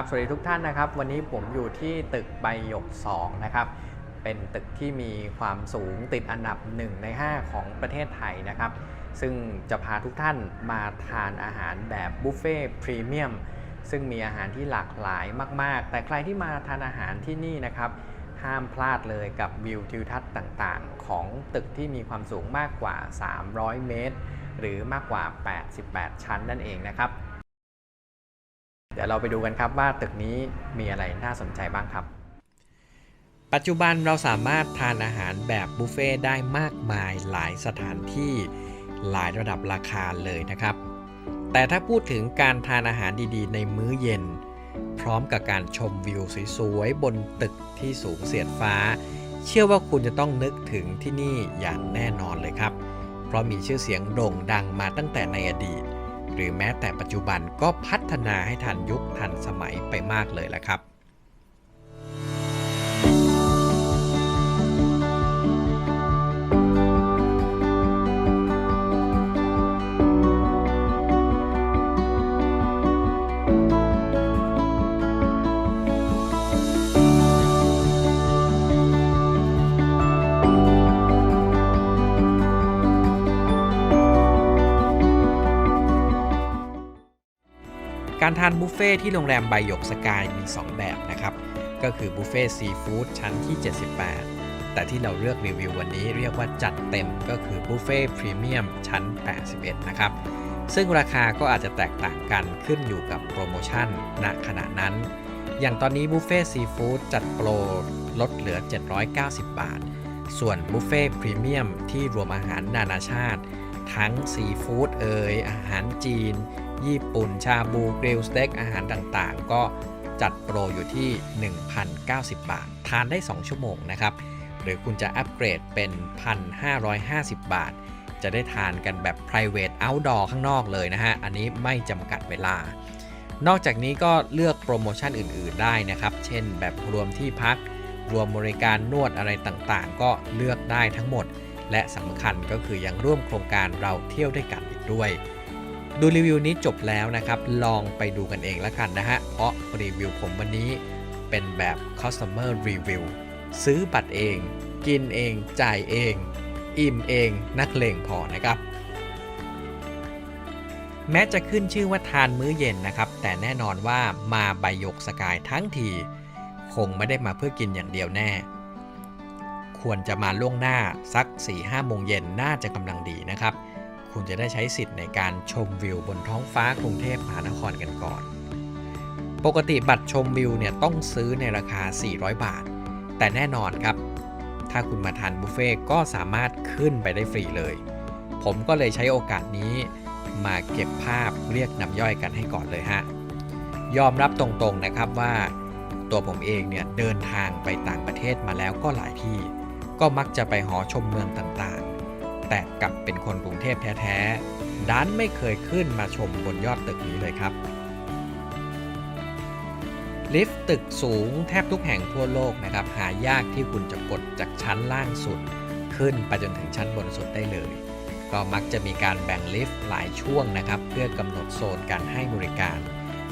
ครับสวัสดีทุกท่านนะครับ วันนี้ผมอยู่ที่ตึกใบหยก 2 นะครับ เป็นตึกที่มีความสูงติดอันดับ 1 ใน 5 ของประเทศไทยนะครับ ซึ่งจะพาทุกท่านมาทานอาหารแบบบุฟเฟ่พรีเมียมซึ่งมีอาหารที่หลากหลายมาก ๆ แต่ใครที่มาทานอาหารที่นี่นะครับ ห้ามพลาดเลยกับวิวทิวทัศน์ต่างๆ ของตึกที่มีความสูงมากกว่า 300 เมตร หรือมากกว่า 88 ชั้นนั่นเองนะครับ เดี๋ยวเราไปดูกันครับว่าตึกนี้มีอะไรน่าสนใจบ้างครับ ปัจจุบันเราสามารถทานอาหารแบบบุฟเฟ่ได้มากมายหลายสถานที่หลายระดับราคาเลยนะครับ แต่ถ้าพูดถึงการทานอาหารดีๆ ในมื้อเย็น พร้อมกับการชมวิวสวยๆบนตึกที่สูงเสียดฟ้า เชื่อว่าคุณจะต้องนึกถึงที่นี่อย่างแน่นอนเลยครับ เพราะมีชื่อเสียงโด่งดังมาตั้งแต่ในอดีต รือแม้แต่ปัจจุบันก็พัฒนาให้ทันยุคทันสมัยไปมากเลยละครับ การทานบุฟเฟ่ที่โรงแรมไบหยกสกายมี 2 แบบนะครับ ก็คือบุฟเฟ่ซีฟู้ดชั้นที่ 78 แต่ที่เราเลือกรีวิววันนี้เรียกว่าจัดเต็มก็คือบุฟเฟ่พรีเมียมชั้น 81 นะครับ ซึ่งราคาก็อาจจะแตกต่างกันขึ้นอยู่กับโปรโมชั่นณขณะนั้น อย่างตอนนี้บุฟเฟ่ซีฟู้ดจัดโปรลดเหลือ 790 บาท ส่วนบุฟเฟ่พรีเมียมที่รวมอาหารนานาชาติ ทั้งซีฟู้ดเอยอาหารจีน ญี่ปุ่น ชาบูกริลสเต็กอาหารต่างๆ ก็จัดโปรอยู่ที่ 1,090 บาท ทานได้ 2 ชั่วโมงนะครับ หรือคุณจะอัปเกรดเป็น 1,550 บาท จะได้ทานกันแบบ private outdoor ข้างนอกเลยนะฮะ อันนี้ไม่จำกัดเวลา นอกจากนี้ก็เลือกโปรโมชั่นอื่น ๆ ได้นะครับ เช่นแบบรวมที่พัก รวมบริการนวดอะไรต่างๆ ก็เลือกได้ทั้งหมด และสำคัญก็คือยังร่วมโครงการเราเที่ยวด้วยกันอีกด้วย ดูรีวิวนี้จบแล้วนะครับ ลองไปดูกันเองแล้วกันนะฮะ เพราะรีวิวผมวันนี้เป็นแบบ customer review ซื้อบัตรเอง กินเอง จ่ายเอง อิ่มเองนักเลงพอนะครับ แม้จะขึ้นชื่อว่าทานมื้อเย็นนะครับ แต่แน่นอนว่ามาใบยกสกายทั้งที คงไม่ได้มาเพื่อกินอย่างเดียวแน่ ควรจะมาล่วงหน้าสัก 4-5โมงเย็นน่าจะกำลังดีนะครับ คุณจะได้ใช้สิทธิ์ในการชมวิวบนท้องฟ้ากรุงเทพมหานครกันก่อน ปกติบัตรชมวิวเนี่ยต้องซื้อในราคา 400 บาท แต่แน่นอนครับ ถ้าคุณมาทานบุฟเฟ่ก็สามารถขึ้นไปได้ฟรีเลย ผมก็เลยใช้โอกาสนี้มาเก็บภาพเรียกน้ำย่อยกันให้ก่อนเลยฮะ ยอมรับตรงๆนะครับว่าตัวผมเองเนี่ยเดินทางไปต่างประเทศมาแล้วก็หลายที่ ก็มักจะไปหอชมเมืองต่างๆ แต่กลับเป็นคนกรุงเทพแท้ๆดันไม่เคยขึ้นมาชมบนยอดตึกนี้เลยครับ ลิฟต์ตึกสูงแทบทุกแห่งทั่วโลกนะครับ หายากที่คุณจะกดจากชั้นล่างสุด ขึ้นไปจนถึงชั้นบนสุดได้เลย ก็มักจะมีการแบ่งลิฟต์หลายช่วงนะครับ เพื่อกำหนดโซนการให้บริการ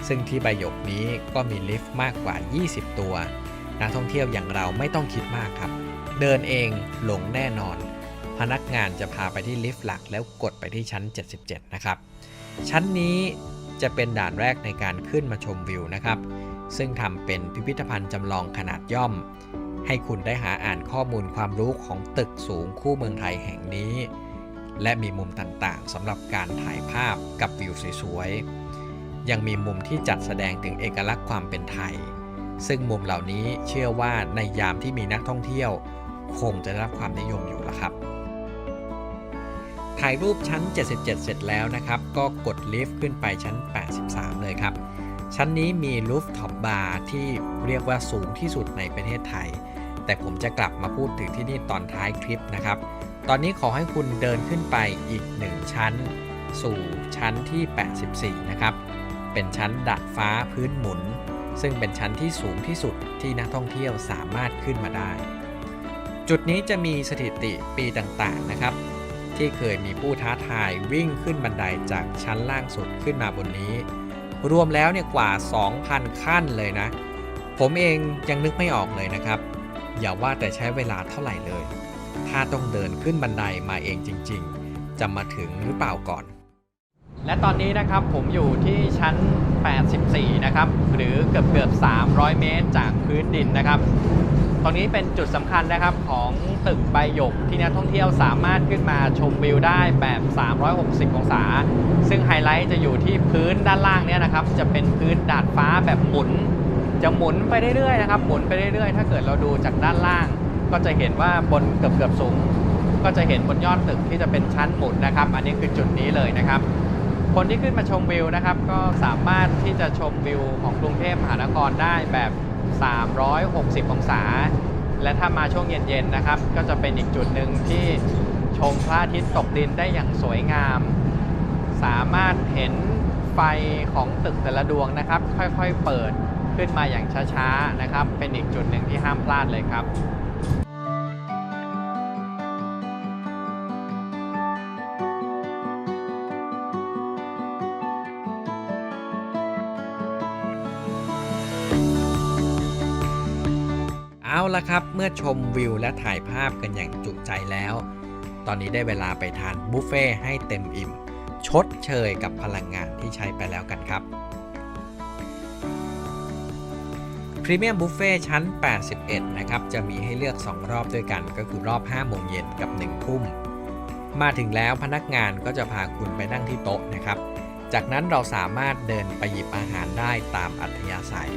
ซึ่งที่ใบหยกนี้ก็มีลิฟต์มากกว่า 20 ตัว นักท่องเที่ยวอย่างเราไม่ต้องคิดมากครับ เดินเองหลงแน่นอน พนักงานจะพาไปที่ลิฟต์หลักแล้วกดไปที่ชั้น 77 นะครับ ชั้นนี้จะเป็นด่านแรกในการขึ้นมาชมวิวนะครับ ซึ่งทำเป็นพิพิธภัณฑ์จำลองขนาดย่อม ให้คุณได้หาอ่านข้อมูลความรู้ของตึกสูงคู่เมืองไทยแห่งนี้ และมีมุมต่างๆสำหรับการถ่ายภาพกับวิวสวยๆ ยังมีมุมที่จัดแสดงถึงเอกลักษณ์ความเป็นไทย ซึ่งมุมเหล่านี้เชื่อว่าในยามที่มีนักท่องเที่ยว คงจะได้รับความนิยมอยู่ละครับ ถ่ายรูปชั้น 77 เสร็จแล้วนะครับ ก็กดลิฟต์ขึ้นไปชั้น 83 เลยครับ ชั้นนี้มีลูฟท็อปบาร์ที่เรียกว่าสูงที่สุดในประเทศไทย แต่ผมจะกลับมาพูดถึงที่นี่ตอนท้ายคลิปนะครับ ตอนนี้ขอให้คุณเดินขึ้นไปอีก 1 ชั้น สู่ชั้นที่ 84 นะครับ เป็นชั้นดาดฟ้าพื้นหมุนซึ่งเป็นชั้นที่สูงที่สุดที่นักท่องเที่ยวสามารถขึ้นมาได้ จุดนี้จะมีสถิติปีต่างๆนะครับ ที่เคยมีผู้ท้าทายวิ่งขึ้นบันไดจากชั้นล่างสุดขึ้นมาบนนี้ รวมแล้วเนี่ยกว่า 2,000 ขั้นเลยนะ ผมเองยังนึกไม่ออกเลยนะครับ อย่าว่าแต่ใช้เวลาเท่าไหร่เลย ถ้าต้องเดินขึ้นบันไดมาเองจริง ๆ จะมาถึงหรือเปล่าก่อน และตอนนี้นะครับผมอยู่ที่ชั้น 84 นะครับ หรือเกือบเกือบ 300 เมตรจากพื้นดินนะครับ ตรงนี้เป็นจุดสำคัญนะครับของตึกใบหยกที่นักท่องเที่ยวสามารถขึ้นมาชมวิวได้แบบ 360 องศา ซึ่งไฮไลท์จะอยู่ที่พื้นด้านล่างเนี่ยนะครับ จะเป็นพื้นดาดฟ้าแบบหมุน จะหมุนไปเรื่อยๆนะครับ หมุนไปเรื่อยๆ ถ้าเกิดเราดูจากด้านล่าง ก็จะเห็นว่าบนเกือบเกือบๆสูง ก็จะเห็นบนยอดตึกที่จะเป็นชั้นหมุนนะครับ อันนี้คือจุดนี้เลยนะครับ คนที่ขึ้นมาชมวิวนะครับ ก็สามารถที่จะชมวิวของกรุงเทพมหานครได้แบบ 360 องศา และถ้ามาช่วงเย็นๆนะครับ ก็จะเป็นอีกจุดหนึ่งที่ชมพระอาทิตย์ตกดินได้อย่างสวยงาม สามารถเห็นไฟของตึกแต่ละดวงนะครับ ค่อยๆเปิดขึ้นมาอย่างช้าๆนะครับ เป็นอีกจุดหนึ่งที่ห้ามพลาดเลยครับ ละครับ เมื่อชมวิวและถ่ายภาพกันอย่างจุใจแล้ว ตอนนี้ได้เวลาไปทานบุฟเฟ่ต์ให้เต็มอิ่ม ชดเชยกับพลังงานที่ใช้ไปแล้วกันครับพรีเมียมบุฟเฟ่ชั้น 81 นะครับ จะมีให้เลือก 2 รอบด้วยกัน ก็คือรอบ 5 โมงเย็นกับ 1 ทุ่ม มาถึงแล้วพนักงานก็จะพาคุณไปนั่งที่โต๊ะนะครับ จากนั้นเราสามารถเดินไปหยิบอาหารได้ตามอัธยาศัย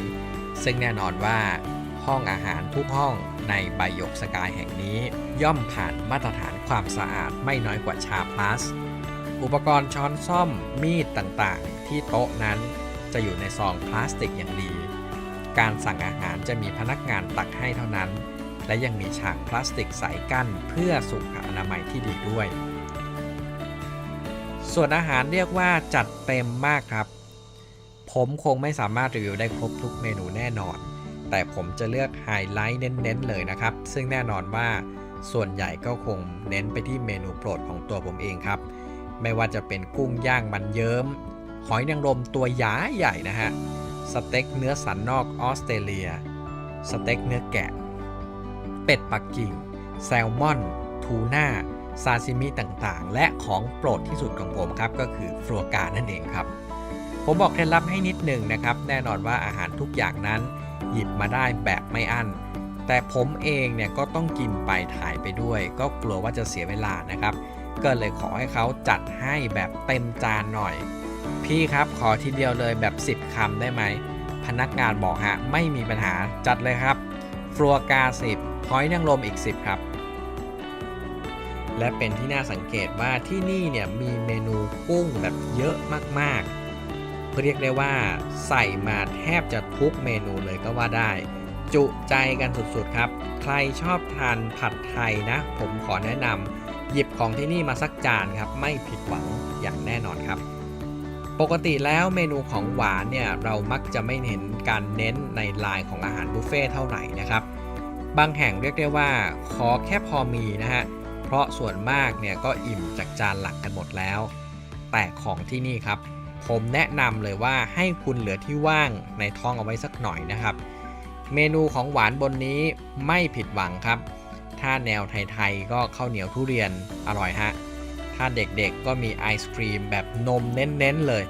ซึ่งแน่นอนว่า ห้องอาหารทุกห้องในใบยกสกายแห่งนี้ ย่อมผ่านมาตรฐานความสะอาดไม่น้อยกว่าชาพลัส อุปกรณ์ช้อนซ่อมมีดต่างๆ ที่โต๊ะนั้นจะอยู่ในซองพลาสติกอย่างดี การสั่งอาหารจะมีพนักงานตักให้เท่านั้น และยังมีฉากพลาสติกใสกั้นเพื่อสุขอนามัยที่ดีด้วย ส่วนอาหารเรียกว่าจัดเต็มมากครับ ผมคงไม่สามารถรีวิวได้ครบทุกเมนูแน่นอน แต่ผมจะเลือกไฮไลท์เน้นๆเลยนะครับ ซึ่งแน่นอนว่าส่วนใหญ่ก็คงเน้นไปที่เมนูโปรดของตัวผมเองครับ ไม่ว่าจะเป็นกุ้งย่างมันเยิ้ม หอยนางรมตัวใหญ่ใหญ่นะฮะ สเต็กเนื้อสันนอกออสเตรเลีย สเต็กเนื้อแกะ เป็ดปักกิ่ง แซลมอน ทูน่า ซาซิมิต่างๆ และของโปรดที่สุดของผมครับก็คือฟัวกรานั่นเองครับ ผมบอกเคล็ดลับให้นิดหนึ่งนะครับ แน่นอนว่าอาหารทุกอย่างนั้น หยิบมาได้แบบไม่อั้น แต่ผมเองเนี่ยก็ต้องกินไปถ่ายไปด้วย ก็กลัวว่าจะเสียเวลานะครับ ก็เลยขอให้เขาจัดให้แบบเต็มจานหน่อย พี่ครับขอทีเดียวเลยแบบ 10คำได้ไหม พนักงานบอกฮะไม่มีปัญหาจัดเลยครับฟัวกรา10 หอยนางรมอีก 10 ครับและเป็นที่น่าสังเกตว่าที่นี่เนี่ยมีเมนูกุ้งแบบเยอะมากๆ เรียกได้ว่าใส่มาแทบจะทุกเมนูเลยก็ว่าได้ จุใจกันสุดๆครับ ใครชอบทานผัดไทยนะ ผมขอแนะนำหยิบของที่นี่มาสักจานครับ ไม่ผิดหวังอย่างแน่นอนครับ ปกติแล้วเมนูของหวานเนี่ย เรามักจะไม่เห็นการเน้นในลายของอาหารบุฟเฟ่เท่าไหร่นะครับ บางแห่งเรียกได้ว่า ขอแค่พอมีนะฮะเพราะส่วนมากเนี่ยก็อิ่มจากจานหลักกันหมดแล้ว แต่ของที่นี่ครับ ผมแนะนำเลยว่าให้คุณเหลือที่ว่างในท้องเอาไว้สักหน่อยนะครับ เมนูของหวานบนนี้ไม่ผิดหวังครับ ถ้าแนวไทยๆก็ข้าวเหนียวทุเรียนอร่อยฮะ ถ้าเด็กๆก็มีไอศครีมแบบนมเน้นๆเลย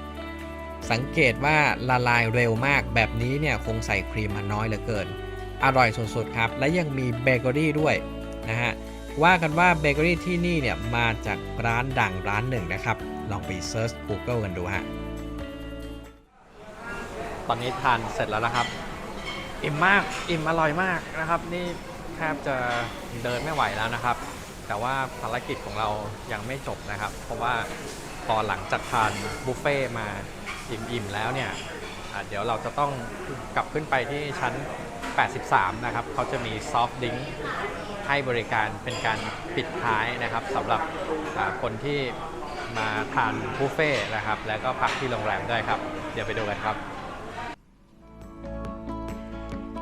สังเกตว่าละลายเร็วมากแบบนี้เนี่ยคงใส่ครีมมาน้อยเหลือเกิน อร่อยสุดๆครับ และยังมีเบเกอรี่ด้วยนะฮะว่ากันว่าเบเกอรี่ที่นี่เนี่ยมาจากร้านดังร้านหนึ่งนะครับ ลองไปเซิร์ช Google กันดูฮะ ตอนนี้ทานเสร็จแล้วนะครับ อิ่มมากอิ่มอร่อยมากนะครับ นี่แทบจะเดินไม่ไหวแล้วนะครับ แต่ว่าภารกิจของเรายังไม่จบนะครับ เพราะว่าพอหลังจากทานบุฟเฟ่ต์มาอิ่มๆแล้วเนี่ยเดี๋ยวเราจะต้องกลับขึ้นไปที่ชั้น 83 นะครับเขาจะมีซอฟต์ดิงให้บริการเป็นการปิดท้ายนะครับสำหรับคนที่มาทานบุฟเฟ่ต์นะครับ แล้วก็พักที่โรงแรมด้วยครับ เดี๋ยวไปดูกันครับ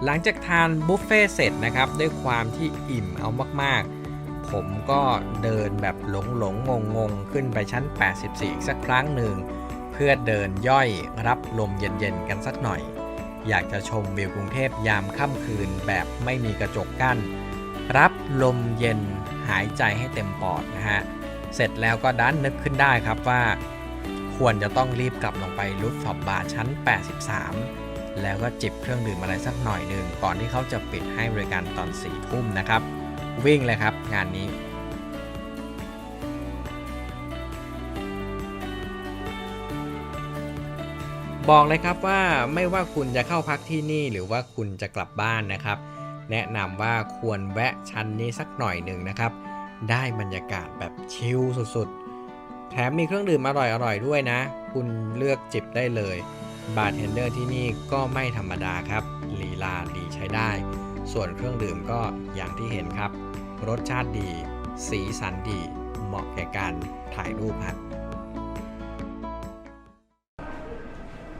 หลังจากทานบุฟเฟ่ต์เสร็จนะครับด้วยความที่อิ่มเอามากๆ ผมก็เดินแบบหลงหลงงงงๆขึ้นไปชั้น 84 อีกสักครั้งหนึ่งเพื่อพื่อเดินย่อยรับลมเย็นๆ กันสักหน่อย อยากจะชมวิวกรุงเทพยามค่ำคืนแบบไม่มีกระจกกั้น รับลมเย็นหายใจให้เต็มปอดนะฮะ เสร็จแล้วก็ดันนึกขึ้นได้ครับว่า ควรจะต้องรีบกลับลงไปรูฟท็อปบาร์ชั้น 83 แล้วก็จิบเครื่องดื่มอะไรสักหน่อยหนึ่งก่อนที่เขาจะปิดให้บริการตอน4ทุ่มนะครับ วิ่งเลยครับงานนี้บอกเลยครับว่าไม่ว่าคุณจะเข้าพักที่นี่หรือว่าคุณจะกลับบ้านนะครับ แนะนำว่าควรแวะชั้นนี้สักหน่อยหนึ่งนะครับ ได้บรรยากาศแบบชิลสุดๆ แถมมีเครื่องดื่มอร่อยๆด้วยนะ คุณเลือกจิบได้เลย บาร์เทนเดอร์ที่นี่ก็ไม่ธรรมดาครับลีลาดีใช้ได้ ส่วนเครื่องดื่มก็อย่างที่เห็นครับ รสชาติดี สีสันดี เหมาะแก่การถ่ายรูปครับ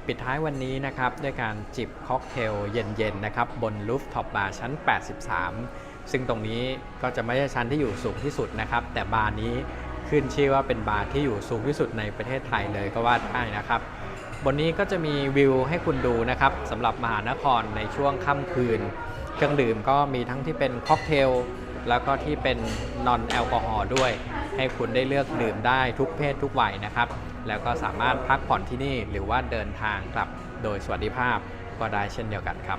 ปิดท้ายวันนี้นะครับด้วยการจิบค็อกเทลเย็นๆนะครับบนลูฟท็อปบาร์ชั้น 83 ซึ่งตรงนี้ก็จะไม่ใช่ชั้นที่อยู่สูงที่สุดนะครับ แต่บาร์นี้ขึ้นชื่อว่าเป็นบาร์ที่อยู่สูงที่สุดในประเทศไทยเลยก็ว่าได้นะครับ บนนี้ก็จะมีวิวให้คุณดูนะครับสำหรับมหานครในช่วงค่ำคืน เครื่องดื่มก็มีทั้งที่เป็นค็อกเทลแล้วก็ที่เป็นนอนแอลกอฮอล์ด้วย ให้คุณได้เลือกดื่มได้ทุกเพศทุกวัยนะครับ แล้วก็สามารถพักผ่อนที่นี่หรือว่าเดินทางกลับโดยสวัสดิภาพก็ได้เช่นเดียวกันครับ